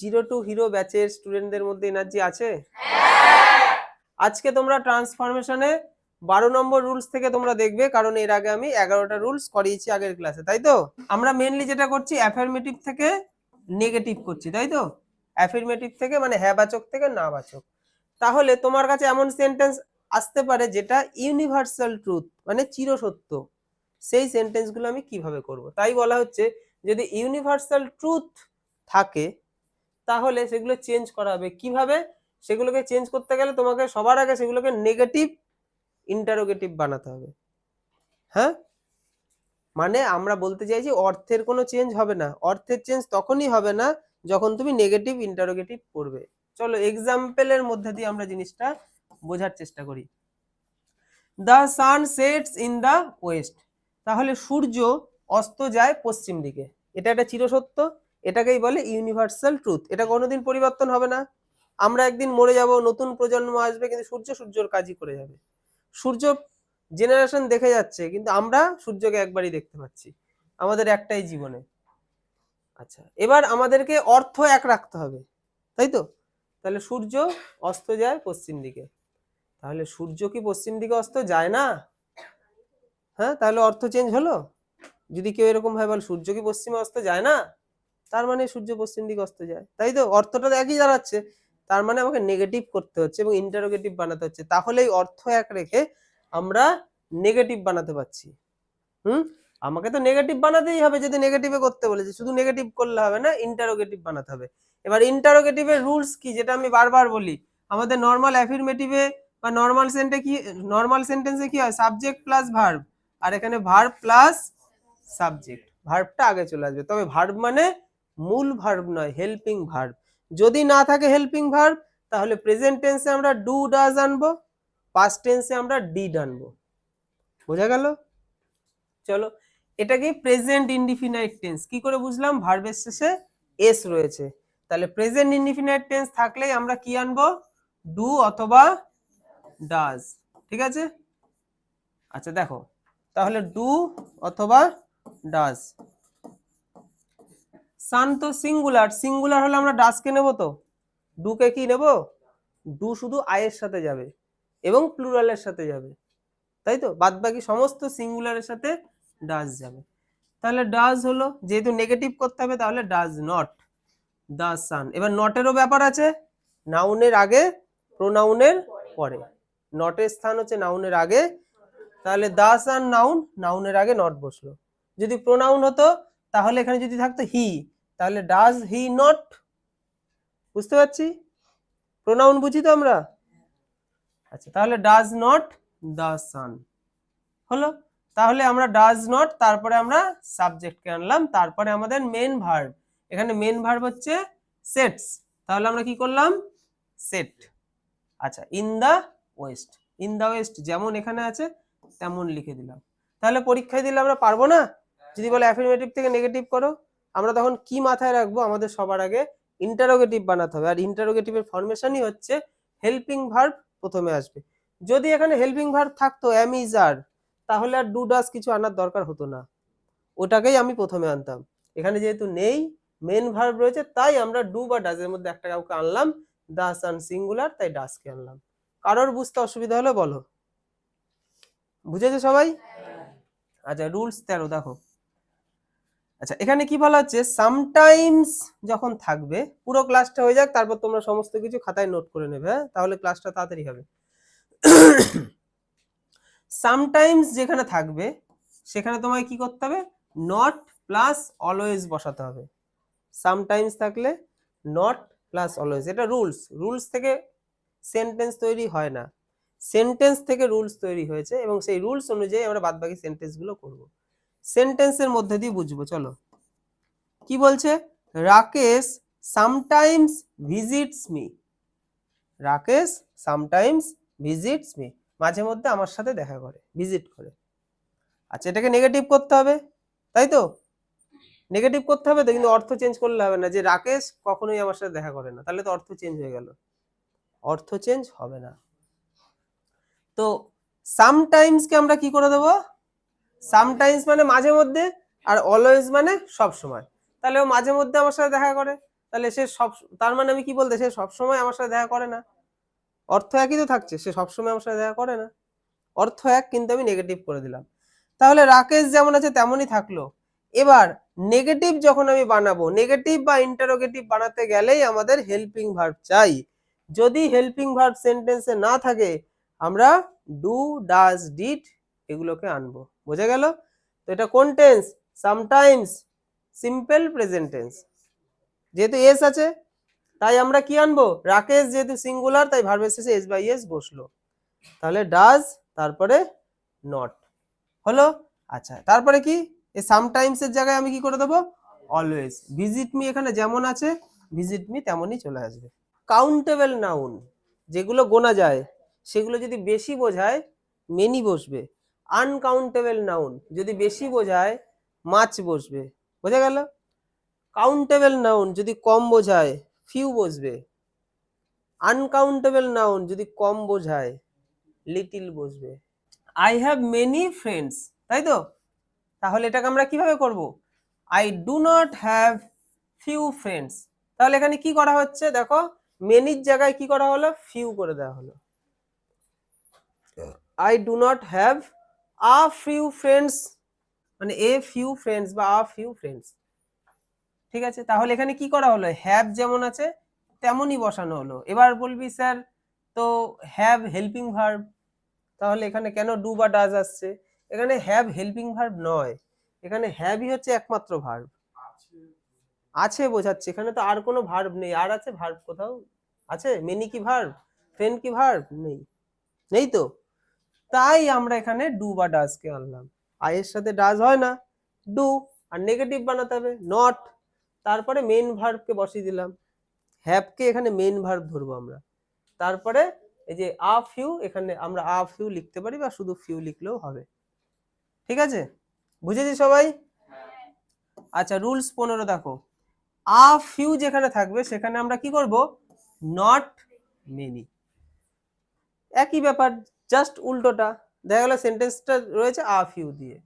Zero two hero ব্যাচের স্টুডেন্টদের মধ্যে এনার্জি আছে? আজকে তোমরা ট্রান্সফরমেশনে বারো নম্বর রুলস থেকে তোমরা দেখবে, কারণ এর আগে আমি এগারোটা রুলস করিয়েছি আগের ক্লাসে তাই তো? আমরা মেনলি যেটা করছি অ্যাফার্মেটিভ থেকে নেগেটিভ করছি, তাই তো? অ্যাফার্মেটিভ থেকে মানে হ্যাঁ বাচক থেকে না বাচক। তাহলে তোমার কাছে এমন সেন্টেন্স আসতে পারে যেটা ইউনিভার্সাল ট্রুথ মানে চিরসত্য। সেই সেন্টেন্সগুলো আমি কীভাবে করব? তাই বলা হচ্ছে, যদি ইউনিভার্সাল ট্রুথ থাকে তাহলে সেগুলো চেঞ্জ করা হবে। কীভাবে? সেগুলোকে চেঞ্জ করতে গেলে তোমাকে সবার আগে সেগুলোকে নেগেটিভ ইন্টারোগেটিভ বানাতে হবে। হ্যাঁ? মানে আমরা বলতে চাইছি অর্থের কোনো চেঞ্জ হবে না। অর্থের চেঞ্জ তখনই হবে না যখন তুমি নেগেটিভ ইন্টারোগেটিভ করবে চলো এক্সাম্পলের মধ্যে দিয়ে আমরা জিনিসটা বোঝার চেষ্টা করি। The sun sets in the west তাহলে সূর্য অস্ত যায় পশ্চিম দিকে। এটা একটা চিরসত্য। এটাকেই বলে ইউনিভার্সাল ট্রুথ এটা কোনোদিন পরিবর্তন হবে না। আমরা একদিন মরে যাব, নতুন প্রজন্ম আসবে, কিন্তু সূর্য সূর্যর কাজই করে যাবে। সূর্য জেনারেশন দেখে যাচ্ছে, কিন্তু আমরা সূর্যকে একবারই দেখতে পাচ্ছি। আমাদের একটাই জীবনে। আচ্ছা এবার আমাদেরকে অর্থ এক রাখতে হবে, তাই তো? তাহলে সূর্য অস্ত যায় পশ্চিম দিকে। তাহলে সূর্য কি পশ্চিম দিকে অস্ত যায় না? হ্যাঁ তাহলে অর্থ চেঞ্জ হলো? যদি কেউ এরকম ভাবে বলে, সূর্য কি পশ্চিমে অস্ত যায় না? তার মানে সূর্য পশ্চিম দিকে অস্ত যায়। তাই তো? অর্থটা একই দাঁড়াচ্ছে। তার মানে আমাকে নেগেটিভ করতে হচ্ছে এবং ইন্টারোগেটিভ বানাতে হচ্ছে। তাহলেই অর্থ এক রেখে আমরা নেগেটিভ বানাতে পারছি। হুম? আমাকে তো নেগেটিভ বানাতেই হবে যদি নেগেটিভে করতে বলেছে শুধু নেগেটিভ করলে হবে না ইন্টারোগেটিভ বানাতে হবে। এবার ইন্টারোগেটিভের রুলস কি যেটা আমি বারবার বলি? আমাদের নর্মাল অ্যাফিরমেটিভে বা নর্মাল সেন্টে কি নর্মাল সেন্টেন্সে কি হয়? সাবজেক্ট প্লাস ভার্ব আর এখানে ভার্ব প্লাস সাবজেক্ট ভার্বটা আগে চলে আসবে। তবে ভার্ব মানে মূল ভার্ব নয় হেল্পিং ভার্ব যদি না থাকে হেল্পিং ভার্ব তাহলে প্রেজেন্ট টেন্সে আমরা ডু ডাজ আনব পাস্ট টেন্সে আমরা ডিড আনব। বোঝা গেল? চলো এটাকে প্রেজেন্ট ইনডিফিনাইট টেন্স কি করে বুঝলাম? ভার্বের শেষে এস রয়েছে। তাহলে প্রেজেন্ট ইনডিফিনাইট টেন্স থাকলেই আমরা কি আনব? ডু অথবা ডাজ ঠিক আছে? আচ্ছা দেখো, তাহলে ডু অথবা ডাজ সান তো সিঙ্গুলার সিঙ্গুলার হলে আমরা ডাসকে নেব তো? ডুকে কি নেব? ডু শুধু আয়ের সাথে যাবে এবং প্লুরালের সাথে যাবে, তাই তো? বাদ বাকি সমস্ত সিঙ্গুলারের সাথে ডাজ যাবে। তাহলে ডাজ হলো, যেহেতু নেগেটিভ করতে হবে তাহলে ডাজ নট দ্য সান। এবার নটেরও ব্যাপার আছে নাউনের আগে প্রোনাউনের পরে। নটের স্থান হচ্ছে নাউনের আগে, তাহলে দা সান নাউন নাউনের আগে নট বসল। যদি প্রোনাউন হতো, তাহলে এখানে যদি থাকতো হি তাহলে ডাজ হি নট বুঝতে পারছি? প্রোনাউন বুঝি তো আমরা? আচ্ছা তাহলে ডাজ নট দ্য সান হলো? তাহলে আমরা ডাজ নট তারপরে আমরা সাবজেক্টকে আনলাম, তারপরে আমাদের মেন ভার্ব এখানে মেন ভার্ব হচ্ছে সেটস তাহলে আমরা কি করলাম? সেট আচ্ছা in the west in the west যেমন এখানে আছে, তেমন লিখে দিলাম। তাহলে পরীক্ষায় দিলে আমরা পারব না? যদি বলে অ্যাফার্মেটিভ থেকে নেগেটিভ করো। আমরা তখন কি মাথায় রাখব? আমাদের সবার আগে ইন্টারোগেটিভ বানাতে হবে। আর ইন্টারোগেটিভের ফরমেশনই হচ্ছে হেল্পিং ভার্ব প্রথমে আসবে। যদি এখানে হেল্পিং ভার্ব থাকতো অ্যাম ইজ আর তাহলে আর ডু ডাস কিছু আনার দরকার হতো না। ওটাকেই আমি প্রথমে আনতাম। এখানে যেহেতু নেই মেন ভার্ব রয়েছে তাই আমরা ডু বা ডাজের মধ্যে একটা কাউকে আনলাম দাস আন সিঙ্গুলার তাই ডাসকে আনলাম। কারোর বুঝতে অসুবিধা হলে বলো। বুঝেছ সবাই? আচ্ছা রুলস তেরো দেখো। আচ্ছা এখানে কি বলা হচ্ছে? সামটাইমস যখন থাকবে, পুরো ক্লাসটা হয়ে যাক, তারপর তোমরা সমস্ত কিছু খাতায় নোট করে নেবে হ্যাঁ? তাহলে ক্লাসটা তাড়াতাড়ি হবে। সামটাইমস যেখানে থাকবে, সেখানে তোমায় কি করতে হবে? নট প্লাস অলওয়েজ বসাতে হবে। সামটাইমস থাকলে নট প্লাস অলওয়েজ এটা রুলস রুলস থেকে সেন্টেন্স তৈরি হয় না। সেন্টেন্স থেকে রুলস তৈরি হয়েছে এবং সেই রুলস অনুযায়ী আমরা বাদবাকি সেন্টেন্সগুলো করব। সেন্টেন্সের মধ্যে দিয়ে বুঝব, চলো। কি বলছে? Rakesh sometimes visits me. Rakesh sometimes visits me. মাঝে মধ্যে আমার সাথে দেখা করে, ভিজিট করে। আচ্ছা এটাকে নেগেটিভ করতে হবে, তাই তো? নেগেটিভ করতে হবে তো, কিন্তু অর্থ চেঞ্জ করলে হবে না। যে রাকেশ কখনোই আমার সাথে দেখা করে না, তাহলে তো অর্থ চেঞ্জ হয়ে গেল। অর্থ চেঞ্জ হবে না। তো সামটাইমসকে আমরা কি করে দেবো? সামটাইমস মানে মাঝে মধ্যে আর অলওয়েজ মানে সব সময়। তাহলে ও মাঝে মধ্যে আমার সাথে দেখা করে। তাহলে সে সব, তার মানে আমি কি বলতে, সে সবসময় আমার সাথে দেখা করে না। অর্থ একই তো থাকছে, সে সবসময় আমার সাথে দেখা করে না। অর্থ এক, কিন্তু আমি নেগেটিভ করে দিলাম। তাহলে রাকেশ যেমন আছে তেমনই থাকল। এবার নেগেটিভ যখন আমি বানাবো নেগেটিভ বা ইন্টারোগেটিভ বানাতে গেলেই আমাদের হেল্পিং ভার্ব চাই। যদি হেল্পিং ভার্ব সেন্টেন্সে না থাকে, আমরা ডু ডাজ ডিড এগুলোকে আনব। বোঝা গেল? তো এটা কোন tense sometimes simple present tense যেহেতু এস আছে, তাই আমরা কি আনব? রাকেশ যেহেতু সিঙ্গুলার তাই ভার্বের শেষে এস বাই এস বসল। তাহলে ডাজ তারপরে নট হলো? আচ্ছা তারপরে কি? এই সামটাইমস এর জায়গায় আমি কি করে দেবো? অলওয়েজ ভিজিট মি এখানে যেমন আছে ভিজিট মি তেমনই চলে আসবে। কাউন্টেবল নাউন যেগুলো গোনা যায়, সেগুলো যদি বেশি বোঝায় মেনি বসবে। আনকাউন্টেবল নাউন যদি বেশি বোঝায় মাছ বসবে। বোঝা গেল? কাউন্টেবল নাউন যদি কম বোঝায় ফিউ বসবে। আনকাউন্টেবল নাউন যদি কম বোঝায় লিটিল বসবে। আই হ্যাভ মেনি ফ্রেন্ডস তাই তো? তাহলে এটাকে আমরা কীভাবে করব? I do not have few friends তাহলে এখানে কি করা হচ্ছে? দেখো মেনির জায়গায় কি করা হলো? ফিউ করে দেওয়া হলো। I do not have a few friends মানে এ ফিউ ফ্রেন্ডস বা আ ফিউ ফ্রেন্ডস ঠিক আছে? তাহলে এখানে কি করা হলো? হ্যাভ যেমন আছে, তেমনই বসানো হলো। এবার বলবি, স্যার, তো হ্যাভ হেল্পিং ভার্ব তাহলে এখানে কেন ডু বা ডাজ আসছে? এখানে হ্যাভ হেল্পিং ভার্ব নয়। এখানে হ্যাভই হচ্ছে একমাত্র ভার্ব আছে বোঝাচ্ছে। এখানে তো আর কোনো ভার্ব নেই। আর আছে ভার্ব কোথাও? আছে? মেনি কি ভার্ব ফ্রেন্ড কি ভার্ব নেই। নেই তো? তাই আমরা এখানে ডু বা ডাজকে আনলাম। আই এর সাথে ডাজ হয় না। ডু আর নেগেটিভ বানাতে হবে নট তারপরে মেইন ভার্বকে বসিয়ে দিলাম। হ্যাভকে এখানে মেইন ভার্ব ধরবো আমরা। তারপরে এই যে আ ফিউ এখানে আমরা আ ফিউ লিখতে পারি বা শুধু ফিউ লিখলেও হবে। ঠিক আছে? বুঝেছি সবাই? আচ্ছা রুলস পনেরো দেখো। আ ফিউ যেখানে থাকবে, সেখানে আমরা কি করব? নট মেনি একই ব্যাপার। জাস্ট উল্টোটা, দেখা গেল সেন্টেন্সটা রয়েছে আ ফিউ দিয়ে,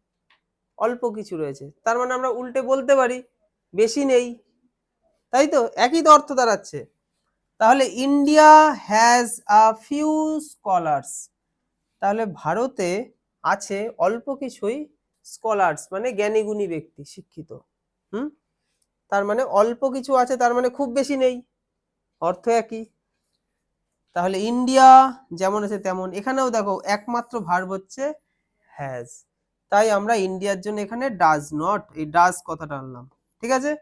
অল্প কিছু রয়েছে, তার মানে আমরা উল্টে বলতে পারি, বেশি নেই, তাই তো? একই তো অর্থ দাঁড়াচ্ছে। তাহলে India has a few scholars তাহলে ভারতে আছে অল্প কিছুই স্কলার্স মানে জ্ঞানীগুণী ব্যক্তি, শিক্ষিত, হুম? তার মানে অল্প কিছু আছে, তার মানে খুব বেশি নেই, অর্থ একই। তাহলে ইন্ডিয়া যেমন আছে তেমন। এখানেও দেখো একমাত্র ভার্ব হচ্ছে হ্যাজ তাই আমরা ইন্ডিয়ার জন্য এখানে ডাজ নট এই ডাজ কথাটা আনলাম। ঠিক আছে?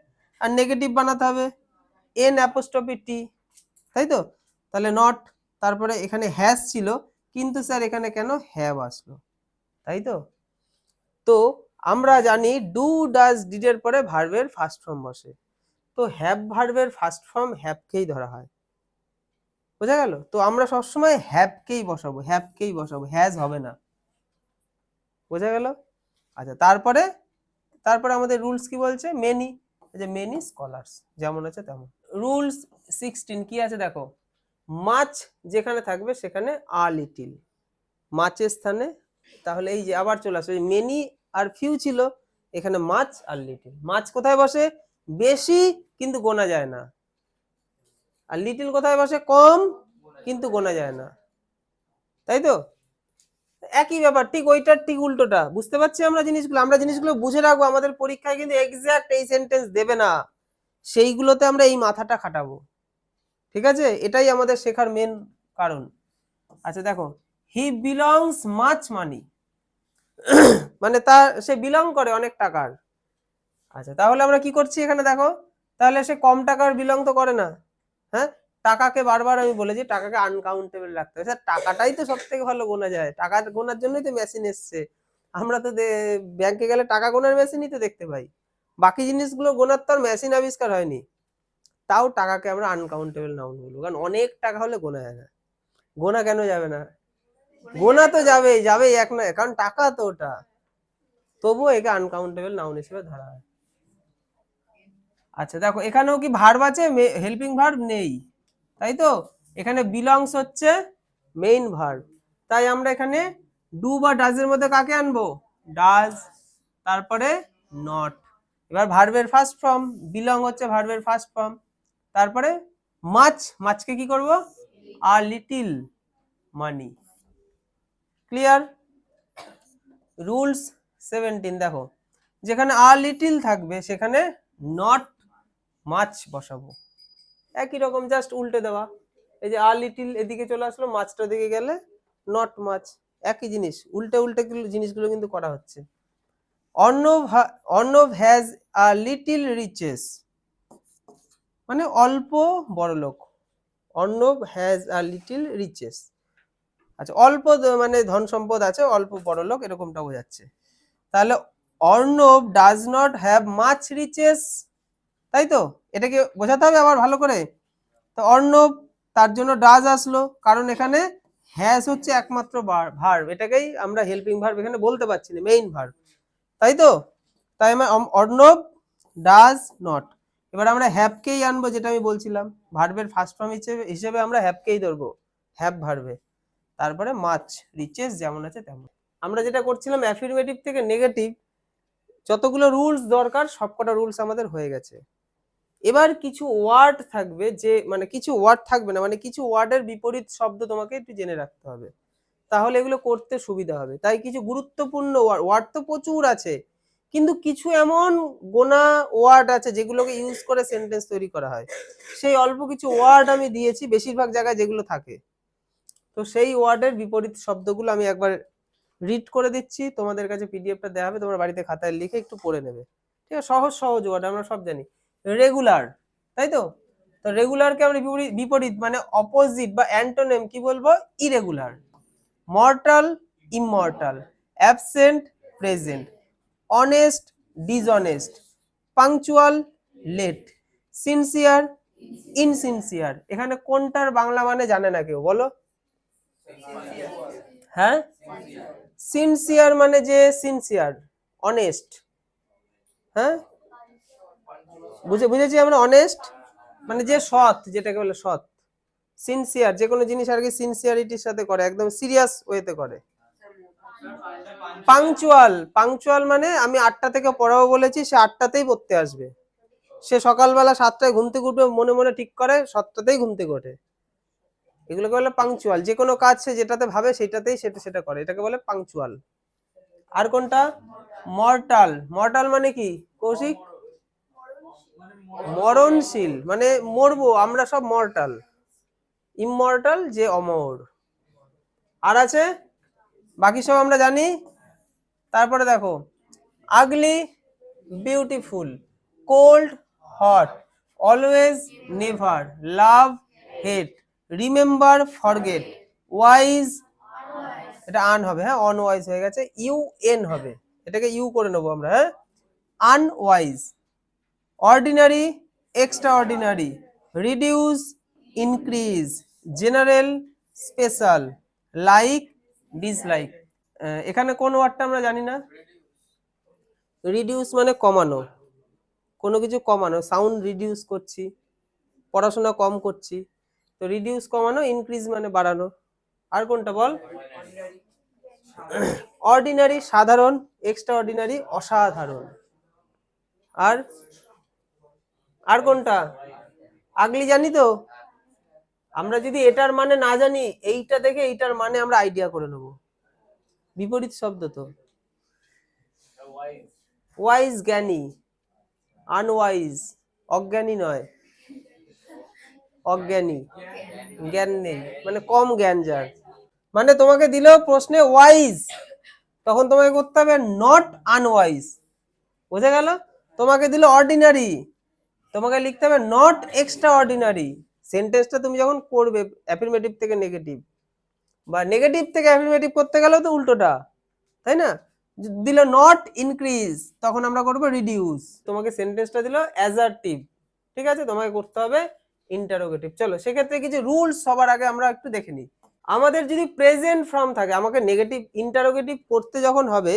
আর নেগেটিভ বানাতে হবে। এন অ্যাপোস্টপি টি তাই তো? তাহলে নট তারপরে এখানে হ্যাজ ছিল, কিন্তু স্যার এখানে কেন হ্যাভ আসলো? তাই তো? তো আমরা জানি ডু ডাজ ডিডের পরে ভার্বের ফার্স্ট ফর্ম বসে। তো হ্যাভ ভার্বের ফার্স্ট ফর্ম হ্যাভকেই ধরা হয়? বোঝা গেল? তো আমরা সবসময় হ্যাপকেই বসাবো হ্যাপকেই বসাবো, হ্যাজ হবে না। বোঝা গেল? আচ্ছা তারপরে তারপরে আমাদের রুলস কি বলছে? মেনি যে মেনি স্কলার্স যেমন আছে তেমন। রুলস সিক্সটিন, কি আছে দেখো? মাছ যেখানে থাকবে সেখানে আ লিটিল। মাছের স্থানে, তাহলে এই যে আবার চলে আসবে মেনি আর ফিউ ছিল, এখানে মাছ আর লিটিল। মাছ কোথায় বসে? বেশি, কিন্তু গোনা যায় না। আর লিটিল কোথায় বসে? কম, কিন্তু গোনা যায় না। তাই তো? একই ব্যাপার, ঠিক ওইটার ঠিক উল্টোটা। বুঝতে পারছি আমরা জিনিসগুলো? আমরা জিনিসগুলো বুঝে রাখব, আমাদের পরীক্ষায় কিন্তু এক্সাক্ট এই সেন্টেন্স দেবে না। সেইগুলোতে আমরা এই মাথাটা খাটাবো। ঠিক আছে? এটাই আমাদের শেখার মেন কারণ। আচ্ছা দেখো। হি বিলংস মাচ মানি মানে তার, সে বিলং করে অনেক টাকার। আচ্ছা তাহলে আমরা কি করছি এখানে দেখো? তাহলে সে কম টাকার বিলং তো করে না। হ্যাঁ? টাকাকে বারবার আমি বলেছি, টাকাকে আনকাউন্টেবল রাখতে হবে। স্যার, টাকাটাই তো সব থেকে ভালো গোনা যায়। টাকা গোনার জন্যই তো মেশিন এসছে। আমরা তো ব্যাংকে গেলে টাকা গোনার মেশিনই তো দেখতে পাই। বাকি জিনিসগুলো গোনার তো আর মেশিন আবিষ্কার হয়নি। তাও টাকাকে আমরা আনকাউন্টেবল নাউন বলব। কারণ অনেক টাকা হলে গোনা যায় না। গোনা কেন যাবে না? গোনা তো যাবেই যাবেই এক নয়। কারণ টাকা তো ওটা। তবুও একে আনকাউন্টেবল নাউন হিসেবে ধরা হয়। আচ্ছা দেখো, এখানেও কি ভার্ব আছে? হেল্পিং ভার্ব নেই, তাই তো? এখানে বিলংস হচ্ছে মেইন ভার্ব তাই আমরা এখানে ডু বা ডাজের মধ্যে কাকে আনব? ডাজ তারপরে নট এবার ভার্বের ফার্স্ট ফর্ম বিলং হচ্ছে ভার্বের ফার্স্ট ফর্ম তারপরে মাছ মাছকে কি করব? আর little many clear rules seventeen দেখো, যেখানে আর লিটিল থাকবে, সেখানে নট মাছ বসাবো। একই রকম জাস্ট উল্টে দেওয়া। এই যে আর লিটিল এদিকে চলে আসলো, মাছটা দিকে গেলে নট মাছ একই জিনিস। উল্টে উল্টে গুলো- জিনিসগুলো কিন্তু করা হচ্ছে। Arnab Arnab has a little riches মানে অল্প বড় লোক। Arnab has a little riches আচ্ছা অল্প মানে ধন সম্পদ আছে, অল্প বড় লোক, এরকমটা বোঝাচ্ছে। তাহলে Arnab does not have much riches তাই তো এটাকে বোঝাতে হবে আবার ভালো করে। তো অর্ণব তার জন্য ডাজ আসলো, কারণ এখানে হ্যাজ হচ্ছে একমাত্র ভার্ব এটাকেই আমরা হেল্পিং ভার্ব এখানে বলতে পারছি না মেইন ভার্ব তাই তো তাই আমার অর্ণব ডাজ নট এবার আমরা হ্যাপকেই আনব, যেটা আমি বলছিলাম। ভার্বের ফার্স্ট ফর্ম হিসেবে হিসেবে আমরা হ্যাপকেই ধরবো। হ্যাপ ভার্বে তারপরে মাছ রিচেস যেমন আছে তেমন। আমরা যেটা করছিলাম অ্যাফিরমেটিভ থেকে নেগেটিভ যতগুলো রুলস দরকার, সবকটা রুলস আমাদের হয়ে গেছে। এবার কিছু ওয়ার্ড থাকবে যে মানে কিছু ওয়ার্ড থাকবে না মানে কিছু ওয়ার্ডের বিপরীত শব্দ তোমাকে একটু জেনে রাখতে হবে। তাহলে এগুলো করতে সুবিধা হবে। তাই কিছু গুরুত্বপূর্ণ ওয়ার্ড ওয়ার্ড তো প্রচুর আছে, কিন্তু কিছু এমন গোনা ওয়ার্ড আছে যেগুলোকে ইউজ করে সেন্টেন্স তৈরি করা হয়। সেই অল্প কিছু ওয়ার্ড আমি দিয়েছি বেশিরভাগ জায়গায় যেগুলো থাকে। তো সেই ওয়ার্ডের বিপরীত শব্দগুলো আমি একবার রিড করে দিচ্ছি, তোমাদের কাছে পিডিএফটা দেওয়া হবে, তোমরা বাড়িতে খাতায় লিখে একটু পড়ে নেবে। ঠিক আছে? সহজ সহজ ওয়ার্ড আমরা সব জানি। রেগুলার তাই তো? তো রেগুলারকে আমরা বিপরীত মানে অপোজিট বা অ্যান্টোনেম কি বলব? Irregular mortal immortal absent present honest dishonest punctual late sincere insincere এখানে কোনটার বাংলা মানে জানে না কেউ, বলো? হ্যাঁ? সিনসিয়ার মানে যে সিনসিয়ার অনেস্ট হ্যাঁ? বুঝে বুঝেছি আমরা অনেস্ট মানে যে সৎ, যেটাকে বলে সৎ সিনসিয়ার যে কোনো জিনিস আর কি সিনসিয়ারিটির সাথে করে, একদম সিরিয়াস ওয়েতে করে। পাংচুয়াল পাংচুয়াল মানে আমি আটটা থেকে পড়াবো বলেছি, সে আটটাতেই পড়তে আসবে। সে সকালবেলা সাতটায় ঘুম থেকে উঠবে, মনে মনে ঠিক করে, সাতটাতেই ঘুম থেকে ওঠে। এগুলোকে বলে পাংচুয়াল যে কোনো কাজ সে যেটাতে ভাবে সেটাতেই সেটা সেটা করে, এটাকে বলে পাংচুয়াল আর কোনটা? মর্টাল মর্টাল মানে কি? কৌশিক? মরণশীল মানে মরবো, আমরা সব মর্টাল ইমমর্টাল যে অমর। আর আছে? বাকি সব আমরা জানি? তারপরে দেখো ugly beautiful cold hot always never love hate remember forget wise এটা আন হবে হ্যাঁ? অনওয়াইজ হয়ে গেছে ইউ এন হবে। এটাকে ইউ করে নেব আমরা হ্যাঁ? Unwise ordinary extraordinary reduce increase general special like dislike এখানে কোন ওয়ার্ডটা আমরা জানি না? রিডিউস মানে কমানো। কোনো কিছু কমানো। সাউন্ড রিডিউস করছি, পড়াশোনা কম করছি। তো রিডিউস কমানো ইনক্রিজ মানে বাড়ানো। আর কোনটা বল? অর্ডিনারি সাধারণ এক্সট্রা অর্ডিনারি অসাধারণ। আর আর কোনটা? আগলি জানি তো? আমরা যদি এটার মানে না জানি, এইটা দেখে এইটার মানে আমরা আইডিয়া করে নেব। বিপরীত শব্দ তো। ওয়াইজ জ্ঞানী। আনওয়াইজ অজ্ঞানী নয়। অজ্ঞানী। জ্ঞান নেই। মানে কম জ্ঞান যার। মানে তোমাকে দিল প্রশ্নে ওয়াইজ তখন তোমাকে করতে হবে নট আনওয়াইজ বোঝা গেল? তোমাকে দিল অর্ডিনারি তোমাকে লিখতে হবে নট এক্সট্রা অর্ডিনারি সেন্টেন্সটা তুমি যখন করবে অ্যাফিরমেটিভ থেকে নেগেটিভ বা নেগেটিভ থেকে অ্যাফিরমেটিভ করতে গেলেও তো উল্টোটা, তাই না? দিল নট ইনক্রিজ তখন আমরা করব রিডিউস তোমাকে সেন্টেন্সটা দিল অ্যাজার্টিভ ঠিক আছে? তোমাকে করতে হবে ইন্টারোগেটিভ চলো, সেক্ষেত্রে কিছু রুলস সবার আগে আমরা একটু দেখে নিই। আমাদের যদি প্রেজেন্ট ফর্ম থাকে, আমাকে নেগেটিভ ইন্টারোগেটিভ করতে যখন হবে,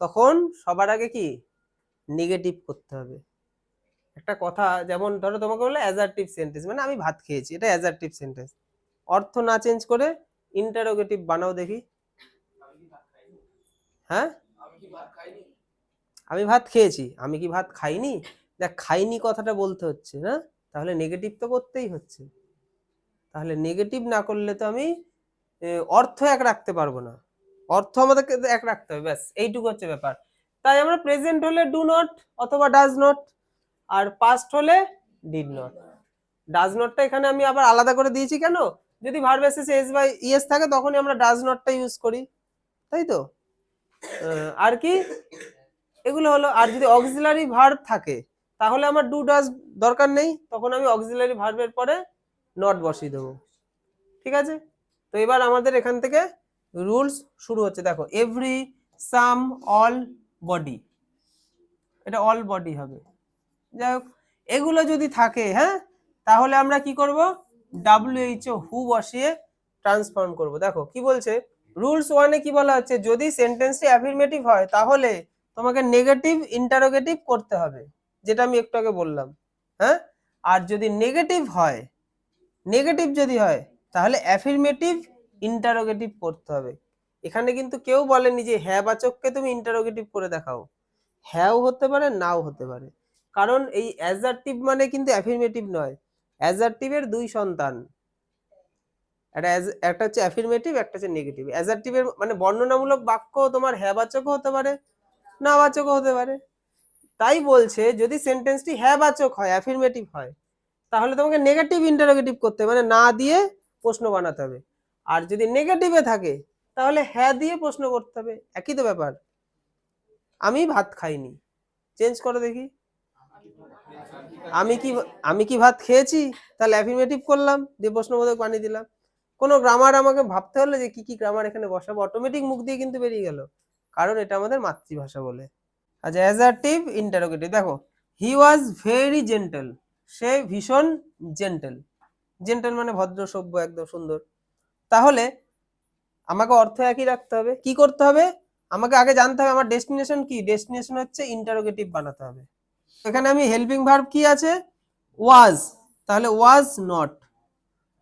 তখন সবার আগে কি? নেগেটিভ করতে হবে। একটা কথা যেমন ধরো তোমাকে বলল অ্যাজার্টিভ সেন্টেন্স মানে আমি ভাত খেয়েছি, এটা অ্যাজার্টিভ সেন্টেন্স অর্থ না চেঞ্জ করে ইন্টারোগেটিভ বানাও দেখি। হ্যাঁ? আমি ভাত খেয়েছি, আমি কি ভাত খাইনি? দেখ, খাইনি কথাটা বলতে হচ্ছে না তাহলে নেগেটিভ তো করতেই হচ্ছে। তাহলে নেগেটিভ না করলে তো আমি অর্থ এক রাখতে পারব না। অর্থ আমাদেরকে এক রাখতে হবে, ব্যাস, এইটুকু হচ্ছে ব্যাপার। তাই আমরা প্রেজেন্ট হলে ডু নট অথবা ডাজ নট আর পাস্ট হলে ডিড নট ডাজ নটটা এখানে আমি আবার আলাদা করে দিয়েছি কেন? যদি ভার্ব এসেছে এস বাই ইএস থাকে তখনই আমরা ডাজ নটটা ইউজ করি। তাই তো? আর কি? এগুলো হলো আর যদি অক্সিলারি ভার্ব থাকে তাহলে আমার ডু ডাজ দরকার নেই। তখন আমি অক্সিলারি ভার্বের পরে নট বসিয়ে দেবো। ঠিক আছে? তো এবার আমাদের এখান থেকে রুলস শুরু হচ্ছে। দেখো এভরি সাম অল বডি এটা অল বডি হবে। যাই হোক, এগুলো যদি থাকে হ্যাঁ তাহলে আমরা কি করব? ডাব্লিউএইচও হু বসিয়ে ট্রান্সফর্ম করব। দেখো, কি বলছে? রুলস ওয়ানে কি বলা হচ্ছে? যদি সেন্টেন্সটি অ্যাফিরমেটিভ হয়, তাহলে তোমাকে নেগেটিভ ইন্টারোগেটিভ করতে হবে, যেটা আমি একটু আগে বললাম হ্যাঁ? আর যদি নেগেটিভ হয় নেগেটিভ যদি হয়, তাহলে অ্যাফিরমেটিভ ইন্টারোগেটিভ করতে হবে। এখানে কিন্তু কেউ বলেনি যে হ্যাঁ বাচককে তুমি ইন্টারোগেটিভ করে দেখাও। হ্যাঁও হতে পারে, নাও হতে পারে। কারণ এই অ্যাজারটিভ মানে কিন্তু অ্যাফিরমেটিভ নয়। অ্যাজারটিভের দুই সন্তান। একটা একটা হচ্ছে অ্যাফিরমেটিভ একটা হচ্ছে নেগেটিভ অ্যাজারটিভের মানে বর্ণনামূলক বাক্য তোমার হ্যাঁ বাচকও হতে পারে না বাচকও হতে পারে। তাই বলছে, যদি সেন্টেন্সটি হ্যাঁ বাচক হয় অ্যাফিরমেটিভ হয়, তাহলে তোমাকে নেগেটিভ ইন্টারোগেটিভ করতে মানে না দিয়ে প্রশ্ন বানাতে হবে। আর যদি নেগেটিভে থাকে, তাহলে হ্যাঁ দিয়ে প্রশ্ন করতে হবে। একই তো ব্যাপার। আমি ভাত খাইনি। চেঞ্জ করে দেখি। আমি কি আমি কি ভাত খেয়েছি? তাহলে অ্যাফিমেটিভ করলাম, দিয়ে প্রশ্নবোধক বানিয়ে দিলাম। কোনো গ্রামার আমাকে ভাবতে হলো যে কি কি গ্রামার এখানে বসাবো? অটোমেটিক মুখ দিয়ে কিন্তু বেরিয়ে গেল। কারণ এটা আমাদের মাতৃভাষা বলে। আচ্ছা অ্যাজারটিভ ইন্টারোগেটিভ দেখো হি ওয়াজ ভেরি জেন্টেল সে ভীষণ জেন্টেল জেন্টেল মানে ভদ্র, সভ্য, একদম সুন্দর। তাহলে আমাকে অর্থ একই রাখতে হবে। কি করতে হবে? আমাকে আগে জানতে হবে আমার ডেস্টিনেশন কি? ডেস্টিনেশন হচ্ছে ইন্টারোগেটিভ বানাতে হবে। এখানে আমি হেল্পিং ভার্ব কি আছে? ওয়াজ তাহলে ওয়াজ নট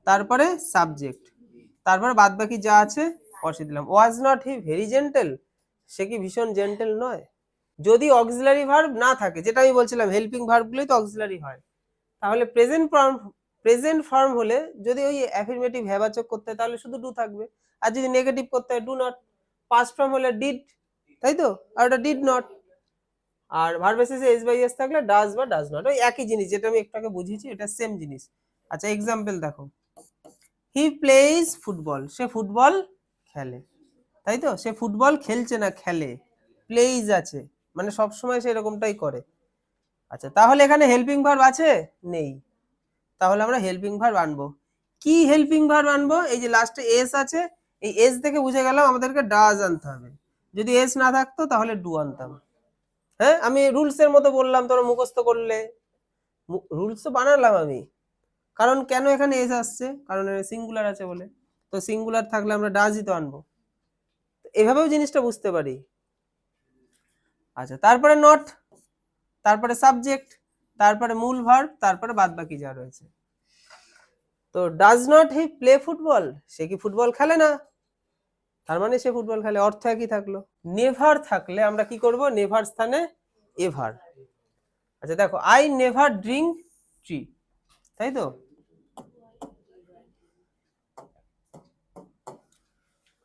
তারপরে সাবজেক্ট তারপরে বাদ বাকি যা আছে, বসিয়ে দিলাম। Was not he very gentle সে কি ভীষণ জেন্টেল নয়? যদি অক্সিলারি ভার্ব না থাকে, যেটা আমি বলছিলাম হেল্পিং ভার্বগুলোই তো অক্সিলারি হয়। তাহলে প্রেজেন্ট ফর্ম প্রেজেন্ট ফর্ম হলে যদি ওই অ্যাফিরমেটিভ হ্যাবাচক করতে হয়, তাহলে শুধু ডু থাকবে। আর যদি নেগেটিভ করতে হয় ডু নট পাস্ট ফর্ম হলে ডিড তাই তো? আর ওটা ডিড নট আর ভার্ব শেষে এস বাই এস থাকলে ডাজ বা ডাজ নট ওই একই জিনিস যেটা আমি একটু আগে বুঝিয়েছি, এটা সেম জিনিস। আচ্ছা এক্সাম্পল দেখো। হি প্লেইজ ফুটবল সে ফুটবল খেলে। তাই তো? সে ফুটবল খেলছে না, খেলে। প্লেইজ আছে। মানে সব সময় সে এরকমটাই করে। আচ্ছা তাহলে এখানে হেল্পিং ভার্ব আছে? নেই। তাহলে আমরা হেল্পিং ভার্ব আনব। কি হেল্পিং ভার্ব আনব? এই যে লাস্টে এস আছে, এই এস থেকে বুঝে গেলাম আমাদেরকে ডাজ আনতে হবে। যদি এস না থাকতো, তাহলে ডু আনতাম। হ্যাঁ আমি রুলস এর মতো বললাম তোমরা মুখস্থ করলে। রুলস তো বানালাম আমি। কারণ কেন এখানে এস আসছে? কারণ সিঙ্গুলার আছে বলে। তো সিঙ্গুলার থাকলে আমরা ডাজই তো আনব। এভাবেও জিনিসটা বুঝতে পারি। আচ্ছা তারপরে নট তারপরে সাবজেক্ট তারপরে মূল ভার্ব তারপরে বাদ বাকি যা রয়েছে। তো does not he play football সে কি ফুটবল খেলে না? তার মানে সে ফুটবল খেলে, অর্থ একই থাকল। নেভার থাকলে আমরা কি করব? নেভার স্থানে এভার। আচ্ছা দেখো আই নেভার ড্রিঙ্ক ট্রি তাই তো?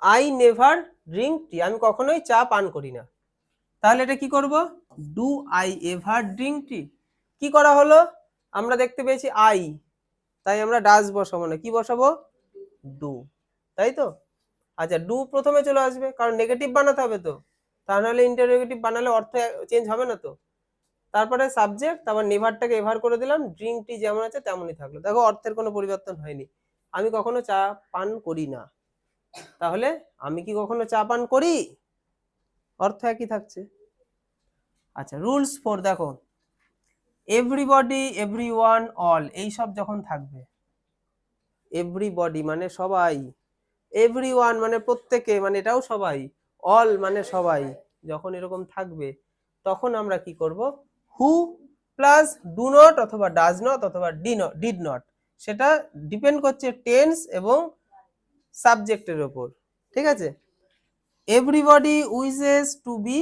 আই নেভার ড্রিঙ্ক টি আমি কখনোই চা পান করি না। তাহলে এটা কি করব? Do I ever drink tea কি করা হলো? আমরা দেখতে পেয়েছি আই তাই আমরা ডাজ বসাবো না, কি বসাবো? ডু তাই তো? আচ্ছা ডু প্রথমে চলে আসবে, কারণ নেগেটিভ বানাতে হবে তো। তা নাহলে ইন্টারোগেটিভ বানালে অর্থ চেঞ্জ হবে না তো। তারপরে সাবজেক্ট তারপর নেভারটাকে এভার করে দিলাম ড্রিঙ্কটি যেমন আছে তেমনই থাকল। দেখো, অর্থের কোনো পরিবর্তন হয়নি। আমি কখনো চা পান করি না। তাহলে আমি কি কখনো চা পান করি? অর্থ একই থাকছে। আচ্ছা রুলস ফোর দেখো। এভরিবডি এভরি ওয়ান অল এই সব যখন থাকবে এভরিবডি মানে সবাই এভরি ওয়ান মানে প্রত্যেকে মানে এটাও সবাই অল মানে সবাই, যখন এরকম থাকবে, তখন আমরা কি করব? হু প্লাস ডু নট অথবা ডাজ নট অথবা ডি নট ডিড নট সেটা ডিপেন্ড করছে টেন্স এবং সাবজেক্টের ওপর, ঠিক আছে? Everybody wishes to be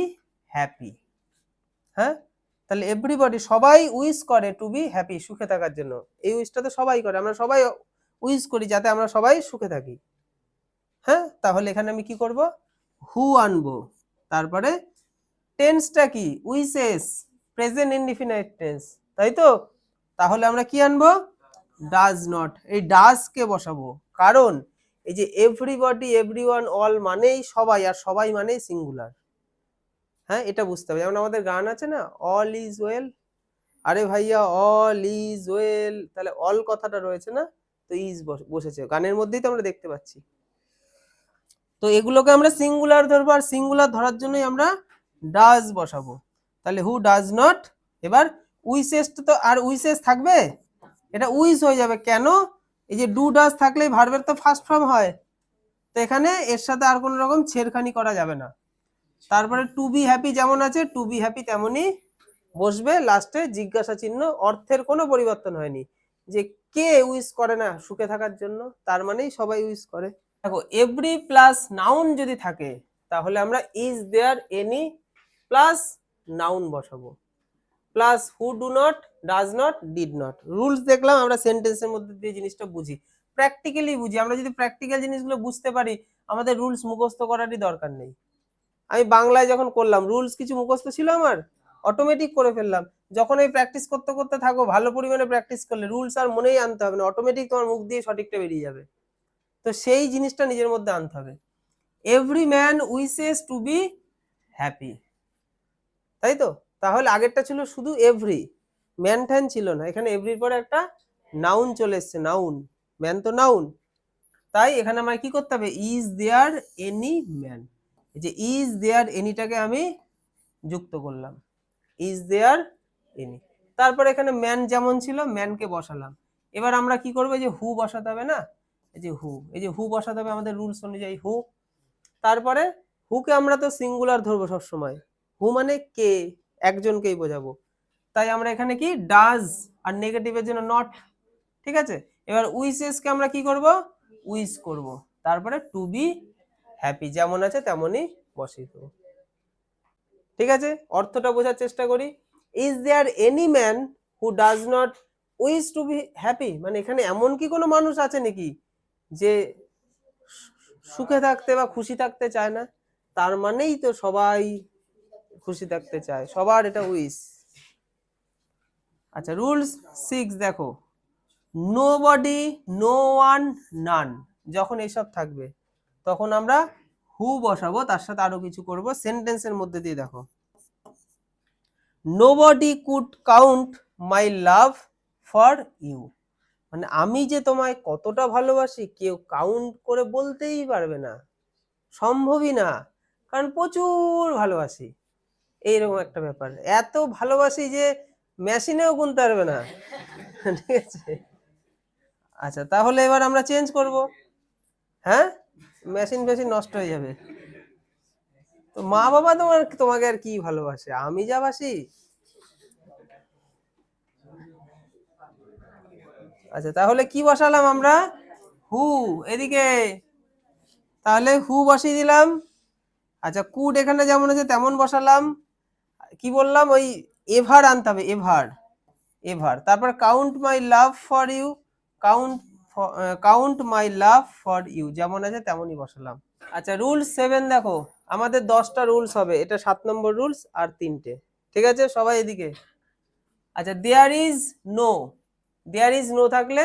happy হ্যাঁ? তাহলে এভরিবডি সবাই উইশ করে টু বি হ্যাপি সুখে থাকার জন্য, এই উইশটা তো সবাই করে, আমরা সবাই উইশ করি যাতে আমরা সবাই সুখে থাকি। তাহলে এখানে আমি কি করব? হু আনব। তারপরে টেন্সটা কি? উইসেস প্রেজেন্ট ইনডিফিনাইট টেন্স তাই তো? তাহলে আমরা কি আনব? ডাজ নট এই ডাজ কে বসাবো। কারণ এই যে এভরিবডি এভরিওয়ান অল মানেই সবাই, আর সবাই মানেই সিঙ্গুলার হ্যাঁ এটা বুঝতে হবে। যেমন আমাদের গান আছে না অল ইজ ওয়েল আরে ভাইয়া অল ইজ ওয়েল তাহলে অল কথাটা রয়েছে না? তো ইজ বসেছে। গানের মধ্যেই তো আমরা দেখতে পাচ্ছি। তো এগুলোকে আমরা সিঙ্গুলার ধরবো আর সিঙ্গুলার ধরার জন্যই আমরা ডাজ বসাবো। তাহলে হু ডাজ নট এবার উইসেস তো আর উইসেস থাকবে? এটা উইস হয়ে যাবে। কেন? এই যে ডু ডাজ থাকলেই ভার্বের তো ফার্স্ট ফর্ম হয়। তো এখানে এর সাথে আর কোনো রকম ছেড়খানি করা যাবে না। তারপরে টু বি হ্যাপি যেমন আছে টু বি হ্যাপি তেমনই বসবে। লাস্টে জিজ্ঞাসা চিহ্ন, অর্থের কোনো পরিবর্তন হয়নি। যে কে উইস করে না সুখে থাকার জন্য, তার মানেই সবাই উইস করে। দেখো এভরি প্লাস নাউন যদি থাকে, তাহলে আমরা is there any plus noun বসাবো। Plus who do not does not did not rules দেখলাম, আমরা সেন্টেন্সের মধ্যে দিয়ে জিনিসটা বুঝি। প্র্যাকটিক্যালি বুঝি। আমরা যদি প্র্যাকটিক্যাল জিনিসগুলো বুঝতে পারি, আমাদের রুলস মুখস্থ করারই দরকার নেই। আমি বাংলায় যখন করলাম রুলস কিছু মুখস্থ ছিল আমার? অটোমেটিক করে ফেললাম। যখন এই প্র্যাকটিস করতে করতে থাকো ভালো পরিমাণে প্র্যাকটিস করলে রুলস আর মনেই আনতে হবে না। অটোমেটিক তোমার মুখ দিয়ে সঠিকটা বেরিয়ে যাবে। তো সেই জিনিসটা নিজের মধ্যে আনতে হবে। Every man wishes to be happy তাই তো? তাহলে আগেরটা ছিল শুধু এভরি ম্যান ট্যান ছিল না। এখানে এভরির পরে একটা নাউন চলে এসছে নাউন ম্যান তো নাউন তাই এখানে আমার কি করতে হবে? ইজ দেয়ার এনি ম্যান এই যে ইজ দেয়ার এনিটাকে আমি যুক্ত করলাম। ইজ দেয়ার এনি তারপর এখানে ম্যান যেমন ছিল ম্যানকে বসালাম। এবার আমরা কি করব? যে হু বসাতে হবে না? এই যে হু এই যে হু বসাতে হবে আমাদের রুলস অনুযায়ী হু তারপরে হুকে আমরা তো সিঙ্গুলার ধরবো সবসময়। হু মানে কে, একজনকেই বোঝাবো। তাই আমরা এখানে কি? ডাজ আর নেগেটিভের জন্য নট ঠিক আছে? এবার উইসেসকে আমরা কি করব? উইস করব। তারপরে টু বি হ্যাপি যেমন আছে তেমনই বসিয়ে দেবো। ঠিক আছে? অর্থটা বোঝার চেষ্টা করি। Is there any man who does not wish to be happy মানে এখানে এমন কি কোনো মানুষ আছে নাকি? যে সুখে থাকতে বা খুশি থাকতে চায় না, তার মানেই তো সবাই খুশি থাকতে চায়, সবার এটা উইস আচ্ছা রুলস সিক্স দেখো। Nobody no one none যখন এইসব থাকবে, তখন আমরা হু বসাবো, তার সাথে আরও কিছু করব। সেন্টেন্সের মধ্যে দিয়ে দেখো। Nobody could count my love for you মানে আমি যে তোমায় কতটা ভালোবাসি, কেউ কাউন্ট করে বলতেই পারবে না। সম্ভবই না, কারণ প্রচুর ভালোবাসি। এইরকম একটা ব্যাপার। এত ভালোবাসি যে মেশিনেও গুনতে পারবে না। ঠিক আছে? আচ্ছা তাহলে এবার আমরা চেঞ্জ করব। হ্যাঁ? মেশিন ফেশিন নষ্ট হয়ে যাবে। তো মা বাবা তোমার, তোমাকে আর কি ভালোবাসে? আমি যা বাসি? আচ্ছা তাহলে কি বসালাম আমরা? হু, এদিকে। তাহলে হু বসিয়ে দিলাম। আচ্ছা কুড এখানে যেমন আছে তেমন বসালাম। কি বললাম? ওই এভার আনতে হবে, এভার এভার। তারপর count my love for you count count my love for you যেমন আছে তেমনই বসালাম। আচ্ছা রুলস সেভেন দেখো, আমাদের দশটা রুলস হবে, এটা সাত নম্বর রুলস আর তিনটে। ঠিক আছে, সবাই এদিকে। আচ্ছা there is no there is no থাকলে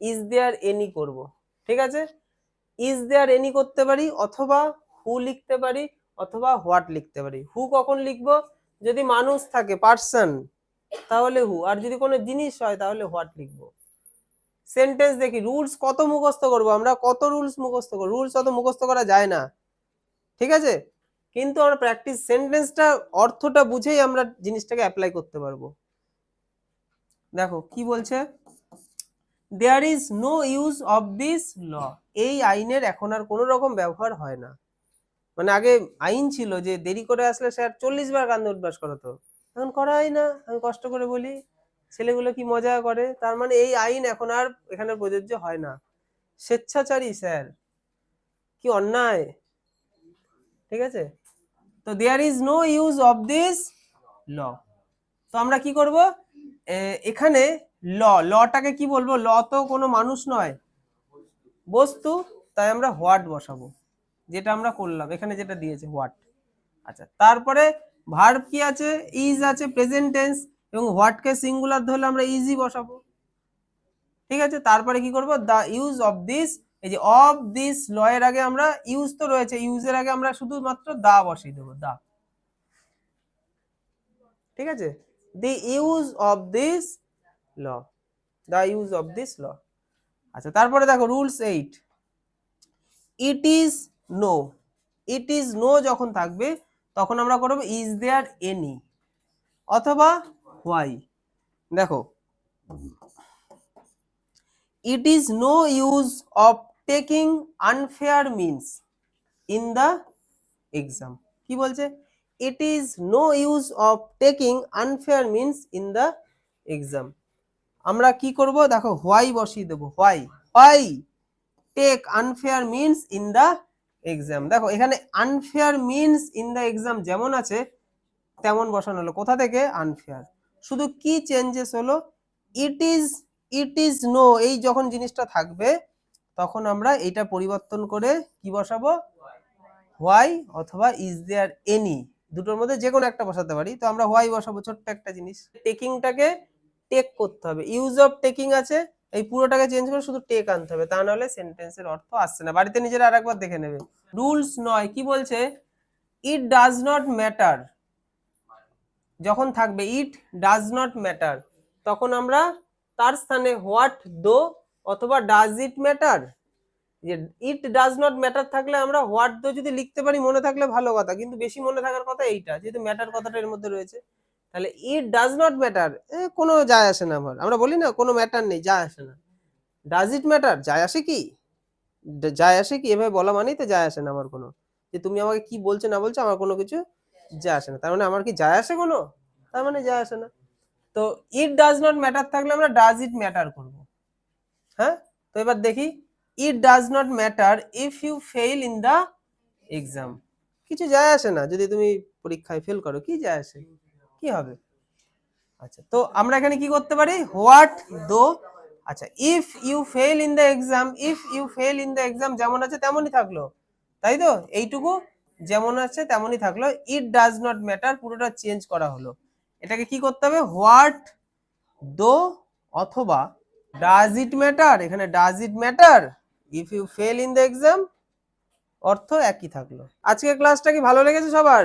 ইজ দেয়ার এনি করব, ঠিক আছে? ইজ দেয়ার এনি করতে পারি অথবা হু লিখতে পারি অথবা হোয়াট লিখতে পারি। হু কখন লিখব? যদি মানুষ থাকে পার্সন তাহলে হু আর যদি কোনো জিনিস হয়, তাহলে হোয়াট লিখব। সেন্টেন্স দেখি রুলস কত মুখস্থ করব আমরা? কত রুলস মুখস্থ করব? রুলস অত মুখস্থ করা যায় না, ঠিক আছে? কিন্তু আমরা প্র্যাকটিস সেন্টেন্সটা অর্থটা বুঝেই আমরা জিনিসটাকে অ্যাপ্লাই করতে পারব। দেখো, কি বলছে? There is no use of this law এই আইনের এখন আর কোনো রকম ব্যবহার হয় না। মানে আগে আইন ছিল যে দেরি করে আসলে স্যার চল্লিশ বার কান্দ উঠবাস করাতো এখন করা হয় না আমি কষ্ট করে বলি ছেলেগুলো কি মজা করে? তার মানে এই আইন এখন আর এখানে প্রযোজ্য হয় না। স্বেচ্ছাচারী স্যার। কি অন্যায়? ঠিক আছে? তো there is no use of this law তো আমরা কি করব? এখানে ল, লটাকে কি বলব? ল তো কোনো মানুষ নয়। বস্তু, তাই আমরা হোয়াট বসাবো। যেটা আমরা করলাম, এখানে যেটা দিয়েছে, হোয়াট। আচ্ছা তারপরে ভার্ব কি আছে? ইজ আছে, প্রেজেন্ট টেন্স, এবং হোয়াটকে সিঙ্গুলার ধরলে আমরা ইজি বসাবো। ঠিক আছে? তারপরে কি করব? দা ইউজ অফ দিস, এই যে অফ দিস ল এর আগে আমরা ইউজ তো রয়েছে, ইউজের আগে আমরা শুধুমাত্র দা বসিয়ে দেবো, দা। ঠিক আছে? The use of this law the use of this law আচ্ছা তারপরে দেখো rules eight it is no it is no যখন থাকবে, তখন আমরা করব ইজ দেয়ার এনি অথবা হোয়াই দেখো it is no use of taking unfair means in the exam কি বলছে? It is no use of taking unfair means in the exam আমরা কি করব? দেখো হোয়াই বসিয়ে দেবো। Why why take unfair means in the exam দেখো, এখানে unfair means in the exam যেমন আছে, তেমন বসানো হলো। কোথা থেকে? আনফেয়ার শুধু কি চেঞ্জেস হলো? It is it is no এই যখন জিনিসটা থাকবে, তখন আমরা এটা পরিবর্তন করে কি বসাবো? হোয়াই অথবা ইজ দেয়ার এনি দুটোর মধ্যে যে কোনো একটা বসাতে পারি। তো আমরা হোয়াই বসাবো, ছোট্ট একটা জিনিস। টেকিংটাকে টেক করতে হবে। ইউজ অফ টেকিং আছে, এই পুরোটাকে চেঞ্জ করে শুধু টেক আনতে হবে, তা নাহলে সেন্টেন্সের অর্থ আসছে না। বাড়িতে নিজেরা আরেকবার দেখে নেবে। রুলস নয়, কি বলছে? ইট ডাজ নট ম্যাটার যখন থাকবে ইট ডাজ নট ম্যাটার তখন আমরা তার স্থানে হোয়াট দো অথবা ডাজ ইট ম্যাটার যে ইট ডাজ নট ম্যাটার থাকলে আমরা হোয়াট দো যদি লিখতে পারি, মনে থাকলে ভালো কথা। কিন্তু বেশি মনে থাকার কথা এইটা, যেহেতু ম্যাটার কথাটা এর মধ্যে রয়েছে। তাহলে ইট ডাজ নট ম্যাটার কোনো যায় আসে না আমার। আমরা বলি না, কোনো ম্যাটার নেই, যায় আসে না। ডাজ ইট ম্যাটার যায় আসে কি? যায় আসে কি? এভাবে বলা মানেই তো যায় আসে না আমার কোনো। যে তুমি আমাকে কি বলছো, না বলছো, আমার কোনো কিছু যায় আসে না। তার মানে আমার কি যায় আসে কোনো? তার মানে যায় আসে না। তো ইট ডাজ নট ম্যাটার থাকলে আমরা ডাজ ইট ম্যাটার করব। হ্যাঁ? তো এবার দেখি। It does not matter if you fail in the exam কিছু যায় আসে না। যদি তুমি পরীক্ষায় ফেল করো, কি যায় আসে? কি হবে? আচ্ছা তো আমরা এখানে কি করতে পারি? What though? আচ্ছা if you fail in the exam if you fail in the exam যেমন আছে তেমনই থাকল। তাই তো? এইটুকু যেমন আছে তেমনই থাকল। ইট ডাজ নট ম্যাটার পুরোটা চেঞ্জ করা হলো। এটাকে কি করতে হবে? হোয়াট দো অথবা ডাজ ইট ম্যাটার এখানে does it matter if you fail in the exam অর্থ একই থাকল। আজকের ক্লাসটা কি ভালো লেগেছে সবার?